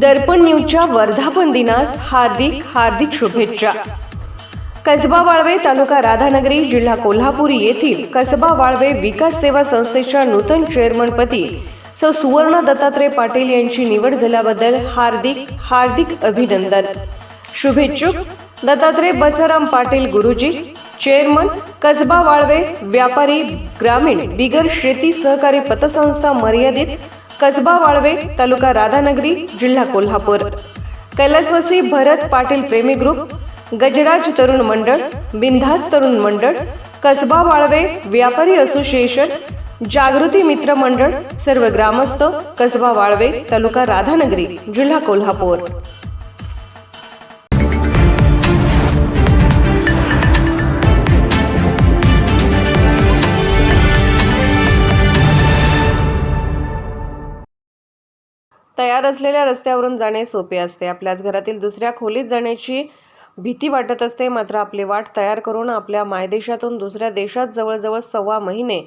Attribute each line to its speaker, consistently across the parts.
Speaker 1: दर्पण न्यूजच्या वर्धापन दिनास हार्दिक हार्दिक शुभेच्छा. कसबा वाळवे तालुका राधानगरी जिल्हा कोल्हापूर येथील कसबा वाळवे विकास सेवा संस्थेच्या नूतन चेअरमनपदी सौ सुवर्ण दत्तात्रय पाटील यांची निवड झाल्याबद्दल हार्दिक हार्दिक अभिनंदन. शुभेच्छुक दत्तात्रय बसाराम पाटील गुरुजी चेअरमन कसबा वाळवे व्यापारी ग्रामीण बिगर शेती सहकारी पतसंस्था मर्यादित कसबा वाळवे तालुका राधानगरी जिल्हा कोल्हापूर. कैलासवासी भरत पाटील प्रेमी ग्रुप गजराज तरुण मंडळ बिंधास तरुण मंडळ कसबा वाळवे व्यापारी असोसिएशन जागृती मित्र मंडळ सर्व ग्रामस्थ कसबा वाळवे तालुका राधानगरी जिल्हा कोल्हापूर. तयार असलेल्या रस्त्यावरून जाणे सोपे असते. आपल्याच घरातील दुसऱ्या खोलीत जाण्याची भीती वाटत असते. मात्र आपली वाट तयार करून आपल्या मायदेशातून दुसऱ्या देशात जवळजवळ सव्वा महिने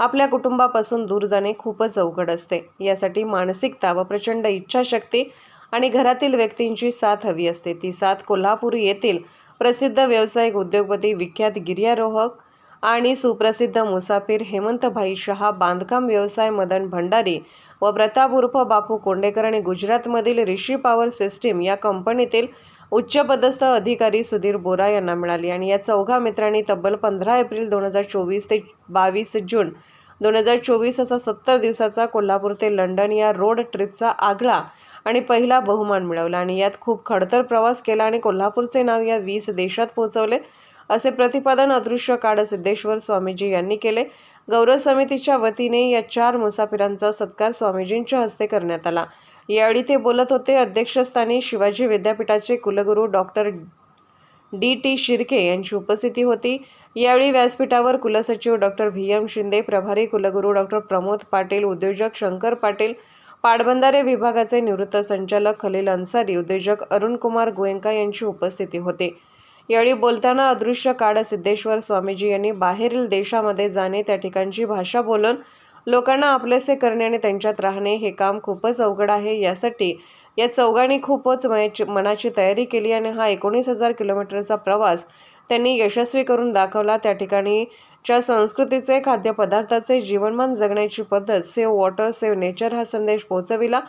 Speaker 1: आपल्या कुटुंबापासून दूर जाणे खूपच अवघड असते. यासाठी मानसिकता व प्रचंड इच्छाशक्ती आणि घरातील व्यक्तींची साथ हवी असते. ती साथ कोल्हापूर येथील प्रसिद्ध व्यावसायिक उद्योगपती विख्यात गिर्यारोहक आणि सुप्रसिद्ध मुसाफिर हेमंतभाई शहा बांधकाम व्यवसाय मदन भंडारी व प्रताप उर्फ बापू कोंडेकर आणि गुजरातमधील ऋषी पॉवर सिस्टीम या कंपनीतील उच्चपदस्थ अधिकारी सुधीर बोरा यांना मिळाली. आणि या चौघा मित्रांनी तब्बल पंधरा एप्रिल दोन हजार चोवीस ते बावीस जून दोन हजार चोवीस असा सत्तर दिवसाचा कोल्हापूर ते लंडन या रोड ट्रिपचा आगळा आणि पहिला बहुमान मिळवला. आणि यात खूप खडतर प्रवास केला आणि कोल्हापूरचे नाव या वीस देशात पोहोचवले असे प्रतिपादन अदृश्य काळ सिद्धेश्वर स्वामीजी यांनी केले. गौरव समितीच्या वतीने या चार मुसाफिरांचा सत्कार स्वामीजींच्या हस्ते करण्यात आला. यावेळी ते बोलत होते अध्यक्षस्थानी शिवाजी विद्यापीठाचे कुलगुरू डॉक्टर डी. टी. शिर्के यांची उपस्थिती होती. यावेळी व्यासपीठावर कुलसचिव डॉक्टर व्ही. एम. शिंदे प्रभारी कुलगुरू डॉक्टर प्रमोद पाटील उद्योजक शंकर पाटील पाटबंधारे विभागाचे निवृत्त संचालक खलील अन्सारी उद्योजक अरुणकुमार गोयंका यांची उपस्थिती होती. यावेळी बोलताना अदृश्य काळ सिद्धेश्वर स्वामीजी यांनी बाहेरील देशामध्ये जाणे त्या ठिकाणची भाषा बोलून लोकांना आपलेसे करणे आणि त्यांच्यात राहणे हे काम खूपच अवघड आहे. यासाठी या चौघांनी खूपच मयाची- मनाची तयारी केली आणि हा एकोणीस हजार किलोमीटरचा प्रवास त्यांनी यशस्वी करून दाखवला. त्या ठिकाणी च्या संस्कृतीचे खाद्यपदार्थाचे जीवनमान जगण्याची पद्धत सेव्ह वॉटर सेव्ह नेचर हा संदेश पोहोचविला.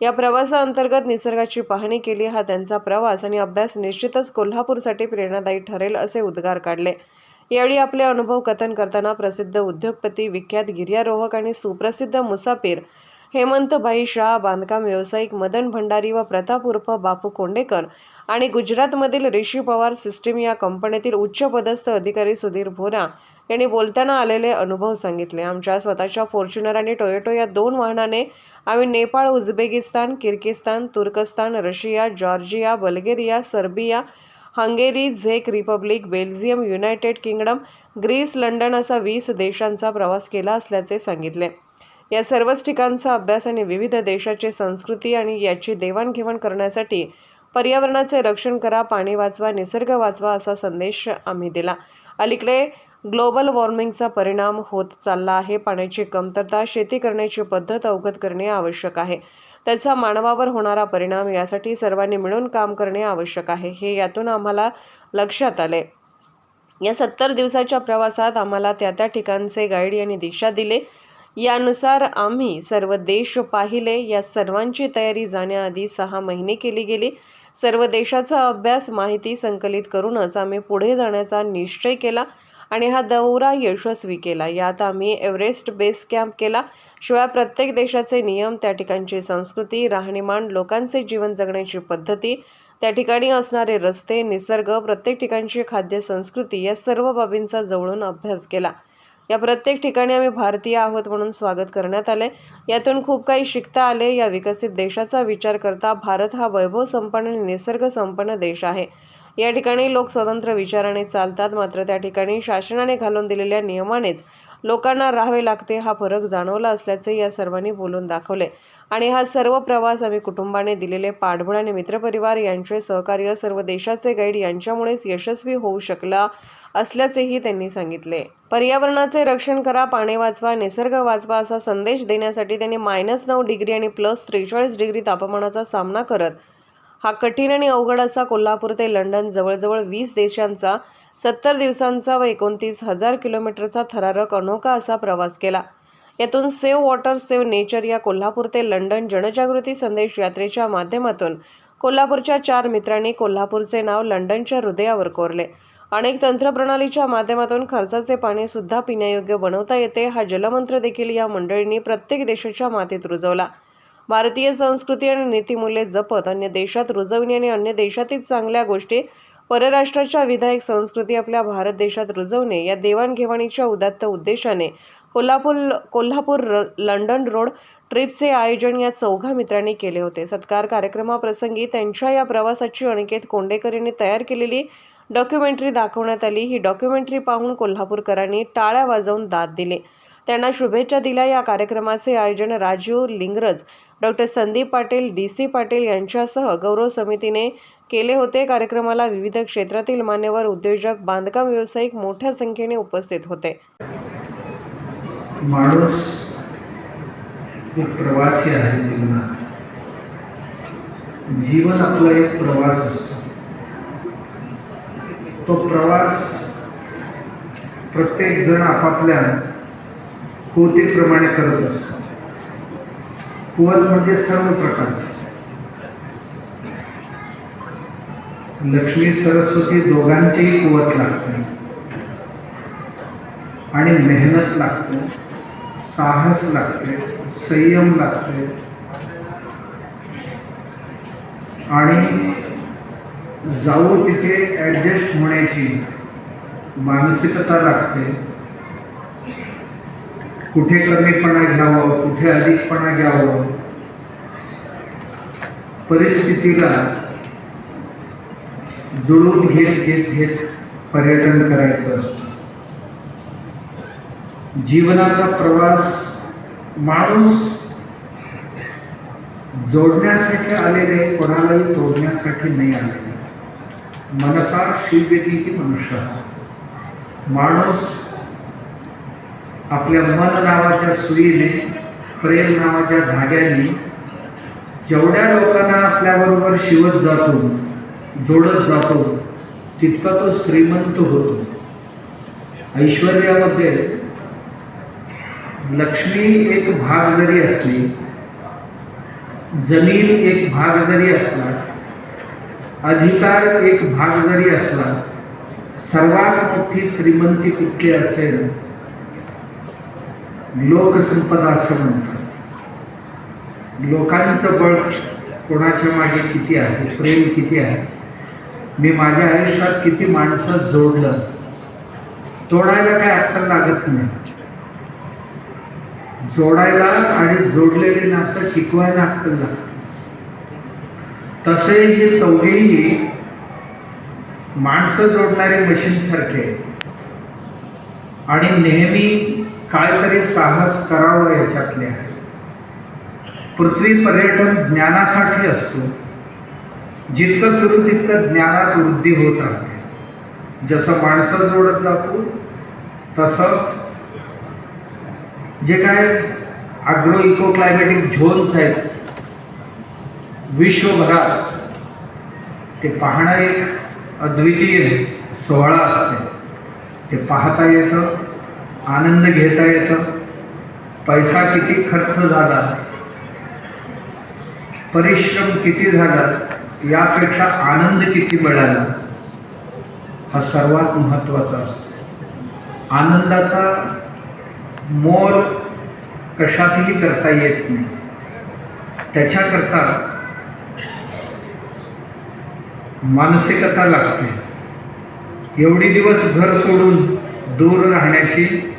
Speaker 1: या प्रवासाअंतर्गत निसर्गाची पाहणी केली हा त्यांचा प्रवास आणि अभ्यास निश्चितच कोल्हापूरसाठी प्रेरणादायी ठरेल असे उद्गार काढले. यावेळी आपले अनुभव कथन करताना प्रसिद्ध उद्योगपती विख्यात गिर्यारोहक आणि सुप्रसिद्ध मुसाफिर हेमंतभाई शाह बांधकाम व्यावसायिक मदन भंडारी व प्रताप उर्फ बापू कोंडेकर आणि गुजरातमधील ऋषी पवार सिस्टीम या कंपनीतील उच्चपदस्थ अधिकारी सुधीर भोरा यांनी बोलताना आलेले अनुभव सांगितले. आमच्या स्वतःच्या फॉर्च्युनर आणि टोयोटो या दोन वाहनाने आम्ही नेपाळ उझबेकिस्तान किर्गिस्तान तुर्कस्तान Russia Georgia Bulgaria Serbia Hungary झेक Republic Belgium United Kingdom Greece London असा वीस देशांचा प्रवास केला असल्याचे सांगितले. या सर्वच ठिकाणचा अभ्यास आणि विविध देशाची संस्कृती आणि याची देवाणघेवाण करण्यासाठी पर्यावरणाचे रक्षण करा पाणी वाचवा निसर्ग वाचवा असा संदेश आम्ही दिला. अलीकडे ग्लोबल वॉर्मिंगचा परिणाम होत चालला आहे. पाण्याची कमतरता शेती करण्याची पद्धत अवगत करणे आवश्यक आहे. त्याचा मानवावर होणारा परिणाम यासाठी सर्वांनी मिळून काम करणे आवश्यक आहे. हे यातून आम्हाला लक्षात आले. या सत्तर दिवसाच्या प्रवासात आम्हाला त्या त्या ठिकाणचे गाईड यांनी दिशा दिले. यानुसार आम्ही सर्व देश पाहिले. या सर्वांची तयारी जाण्याआधी सहा महिने केली गेली. सर्व देशाचा अभ्यास माहिती संकलित करूनच आम्ही पुढे जाण्याचा निश्चय केला. आणि हा दौरा यशस्वी केला. यात आम्ही एव्हरेस्ट बेस कॅम्प केला. शिवाय प्रत्येक देशाचे नियम त्या ठिकाणची संस्कृती राहणीमान लोकांचे जीवन जगण्याची पद्धती त्या ठिकाणी असणारे रस्ते निसर्ग प्रत्येक ठिकाणची खाद्य संस्कृती या सर्व बाबींचा जवळून अभ्यास केला. या प्रत्येक ठिकाणी आम्ही भारतीय आहोत म्हणून स्वागत करण्यात आले. यातून खूप काही शिकता आले. या विकसित देशाचा विचार करता भारत हा वैभव संपन्न आणि निसर्ग संपन्न देश आहे. या ठिकाणी लोक स्वतंत्र विचाराने चालतात. मात्र त्या ठिकाणी शासनाने घालून दिलेल्या नियमानेच लोकांना राहावे लागते हा फरक जाणवला असल्याचे या सर्वांनी बोलून दाखवले. आणि हा सर्व प्रवास आम्ही कुटुंबाने दिलेले पाठबळ आणि मित्रपरिवार यांचे सहकार्य सर्व देशाचे गाईड यांच्यामुळेच यशस्वी होऊ शकला असल्याचेही त्यांनी सांगितले. पर्यावरणाचे रक्षण करा पाणी वाचवा निसर्ग वाचवा असा संदेश देण्यासाठी त्यांनी मायनस नऊ डिग्री आणि प्लस त्रेचाळीस डिग्री तापमानाचा सामना करत हा कठीण आणि अवघड असा कोल्हापूर ते लंडन जवळजवळ वीस देशांचा सत्तर दिवसांचा व एकोणतीस हजार किलोमीटरचा थरारक अनोखा असा प्रवास केला. यातून सेव्ह वॉटर सेव्ह नेचर या कोल्हापूर ते लंडन जनजागृती संदेश यात्रेच्या माध्यमातून कोल्हापूरच्या चार मित्रांनी कोल्हापूरचे नाव लंडनच्या हृदयावर कोरले. अनेक तंत्रप्रणालीच्या माध्यमातून खर्चाचे पाणी सुद्धा पिण्यायोग्य बनवता येते हा जलमंत्र देखील या मंडळींनी प्रत्येक देशाच्या मातीत रुजवला. भारतीय संस्कृती आणि नीतिमूल्ये जपत अन्य देशात रुजविणे आणि अन्य देशातील चांगल्या गोष्टी परराष्ट्राच्या विधायक संस्कृती आपल्या भारत देशात रुजवणे या देवाणघेवाणीच्या उदात्त उद्देशाने कोल्हापूर कोल्हापूर लंडन रोड ट्रिपचे आयोजन या चौघा मित्रांनी केले होते. सत्कार कार्यक्रमाप्रसंगी त्यांच्या या प्रवासाची अनिकेत कोंडेकर यांनी तयार केलेली डॉक्युमेंटरी दाखवण्यात आली. ही डॉक्युमेंटरी पाहून कोल्हापूरकरांनी टाळ्या वाजवून दाद दिले. त्यांना शुभेच्छा दिल्या. या कार्यक्रमाचे आयोजन Rajiv Lingraj doctor Sandeep Patil D C Patil यांच्यासह गौरव समितीने केले होते. कार्यक्रमाला विविध क्षेत्रातील मान्यवर उद्योजक बांधकाम व्यावसायिक मोठ्या संख्येने उपस्थित होते.
Speaker 2: माणूस एक प्रवासी आहे जीवनात. जीवन आपला एक प्रवास असतो. तो प्रवास प्रत्येक जण आपापल्या होतेप्रमाणे करत असतो. कुवत म्हणजे सर्व प्रकारचे लक्ष्मी सरस्वती दोघांचीही कुवत लागते. आणि मेहनत लागते साहस लागते संयम लागते. आणि जाऊ तिथे ॲडजस्ट होण्याची मानसिकता लागते. कुठे कमीपणा घ्यावं कुठे अधिकपणा घ्यावं? परिस्थितीला जुळून घेत घेत घेत पर्यटन करायचं असतं. जीवनाचा प्रवास माणूस जोडण्यासाठी आलेले कोणालाही तोडण्यासाठी नाही आलेले मनसा शिव्यती मनुष्य माणूस आपल्या मन नावाच्या सुईने प्रेम नावाच्या धाग्याने जेवढ्या लोकांना आपल्याबरोबर शिवत जातो जोडत जातो तितका तो श्रीमंत होतो. ऐश्वर्यामध्ये लक्ष्मी एक भाग जरी असली जमीन एक भाग जरी असला अधिकार एक भाग जरी असला सर्वात मोठी श्रीमंती कुठली असेल? लोकसंपदा असं म्हणतात. लोकांचं बळ कोणाच्या मागे किती आहे? प्रेम किती आहे? मी माझ्या आयुष्यात किती माणसं जोडलं? तोडायला काय अक्कल लागत नाही. जोडायला आणि जोडलेले नातं टिकवायला अक्कल लागतं तसे हे चौघेही माणसं जोडणारे मशीन सारखे आणि नेहमी काहीतरी साहस करावं याच्यातले आहे. पृथ्वी पर्यटन ज्ञानासाठी असतो. जितकं करू तितकं ज्ञानात वृद्धी होत राहते. जसं माणसं जोडत जातो तसं जे काय अग्रो इको क्लायमॅटिक झोन्स आहेत विश्वभरात ते पाहणं एक अद्वितीय सोहळा असते. ते पाहता येतं. आनंद घेता येतो. पैसा किती खर्च झाला परिश्रम किती झाला यापेक्षा आनंद किती मिळाला हा सर्वात महत्त्वाचा असतो. आनंदाचा मोल कशातही करता येत नाही. त्याच्याकरता मानसिकता लागते. एवढी दिवस घर सोडून दूर राहण्याची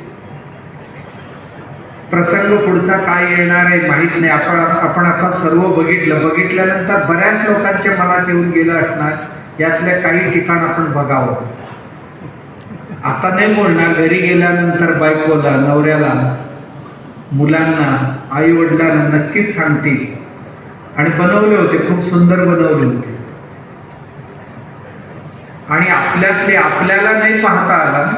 Speaker 2: प्रसंग पुढचा काय येणार आहे माहीत नाही. आपण आपण आता सर्व बघितलं. बघितल्यानंतर बऱ्याच लोकांच्या मनात येऊन गेलं असणार. यातल्या काही ठिकाण आपण बघावं. आता नाही बोलणार. घरी गेल्यानंतर बायकोला नवऱ्याला मुलांना आई वडिलांना नक्कीच सांगतील. आणि बनवले होते. खूप सुंदर बनवले होते. आणि आपल्यातले आपल्याला नाही पाहता आला.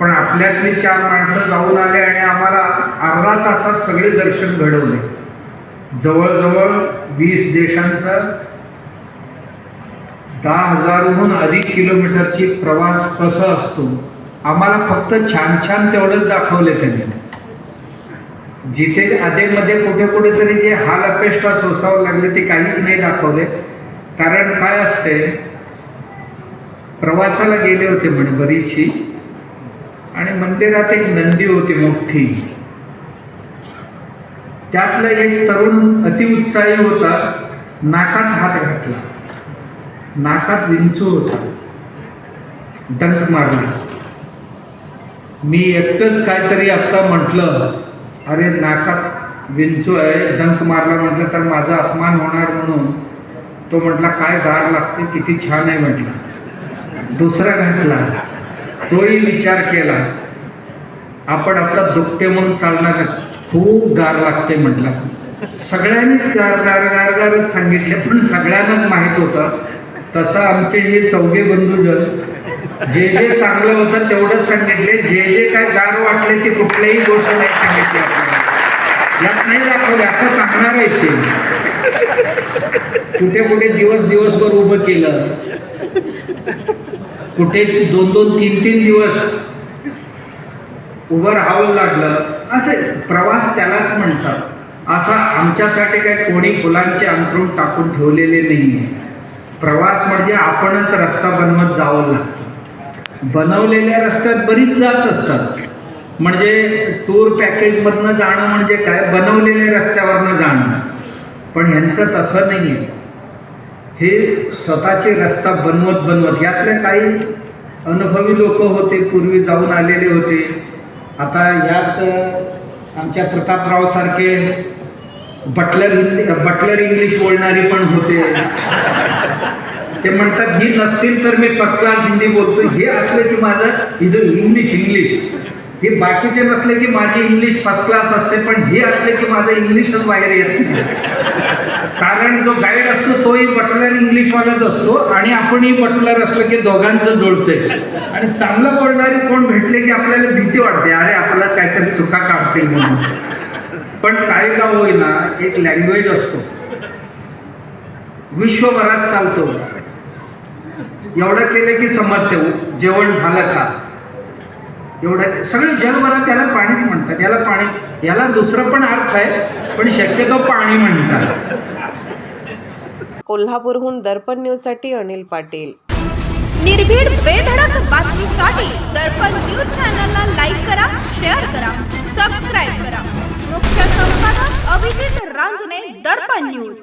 Speaker 2: पण आपल्यातली चार माणसं जाऊन आले आणि आम्हाला अर्धा तासात सगळे दर्शन घडवले. जवळजवळ वीस देशांचं दहा हजारहून अधिक किलोमीटरची प्रवास कसा असतो आम्हाला फक्त छान छान तेवढंच दाखवले त्यांनी. जिथे अधेमध्ये कुठे कुठेतरी जे हाल अपेष्टा सोसावं लागले ते काहीच नाही दाखवले. कारण काय असते प्रवासाला गेले होते म्हणे बरीचशी. आणि मंदिरात एक नंदी होती मोठी. त्यातला एक तरुण अतिउत्साही होता नाकात हात घातला. नाकात विंचू होता. डंक मारला. मी एकटंच काहीतरी आत्ता म्हटलं. अरे नाकात विंचू आहे डंक मारला म्हटलं तर माझा अपमान होणार म्हणून. तो म्हटला काय गार लागते किती छान आहे म्हटलं. दुसरा घातला. तोही विचार केला आपण आता दुखते म्हणून चालणार खूप गार लागते म्हटलं. सगळ्यांनीच गार गार गार गारच सांगितले पण सगळ्यांनाच माहीत होतं. तसं आमचे जे चौघे बंधूजन जे जे चांगलं होतं तेवढंच सांगितले. जे जे काय गार वाटले ते कुठल्याही गोष्ट नाही सांगितली यात नाही दाखवले आता सांगणार आहे ते. कुठे कुठे दिवस दिवसभर उभं केलं. कुठे दोन दोन तीन तीन दिवस उभं राहावं लागलं. असे प्रवास त्यालाच म्हणतात. असा आमच्यासाठी काय कोणी फुलांचे अंथरूण टाकून ठेवलेले नाही आहे प्रवास म्हणजे आपणच रस्ता बनवत जावं लागतं. बनवलेल्या रस्त्यात बरीच जात असतात. म्हणजे टूर पॅकेजमधनं जाणं म्हणजे काय? बनवलेल्या रस्त्यावरनं जाणं. पण ह्यांचं तसं नाही आहे हे स्वतःचे रस्ता बनवत बनवत यातले काही अनुभवी लोक होते पूर्वी जाऊन आलेले होते. आता यात आमच्या प्रतापराव सारखे बटलर हिंदी बटलर इंग्लिश बोलणारे पण होते. ते म्हणतात ही नसतील तर मी फर्स्ट क्लास हिंदी बोलतो हे असले की माझं इथं इंग्लिश इंग्लिश हे बाकीचे नसले की माझी इंग्लिश फर्स्ट क्लास असते पण हे असले की माझं इंग्लिशच बाहेर येत नाही. कारण जो गाईड असतो तोही बटलर इंग्लिशवालाच असतो आणि आपणही बटलर असलं की दोघांचं जुळतंय. आणि चांगलं बोलणारे कोण भेटले की आपल्याला भीती वाटते अरे आपल्याला काहीतरी चुका काढते म्हणून. पण काय का होईना एक लँग्वेज असतो. विश्वभरात चालतो. एवढं केलं की समजते जेवण झालं का? एवढं सगळे जगभरात त्याला पाणीच म्हणतात. याला पाणी याला दुसरा पण अर्थ आहे पण शक्यतो पाणी म्हणतात.
Speaker 1: कोल्हापूरहून दर्पण न्यूजसाठी अनिल पाटील.
Speaker 3: निर्भीड बेधडक बातमीसाठी दर्पण न्यूज चॅनलला लाईक करा शेअर करा सबस्क्राईब करा. मुख्य संपादक अभिजित रांजणे दर्पण न्यूज.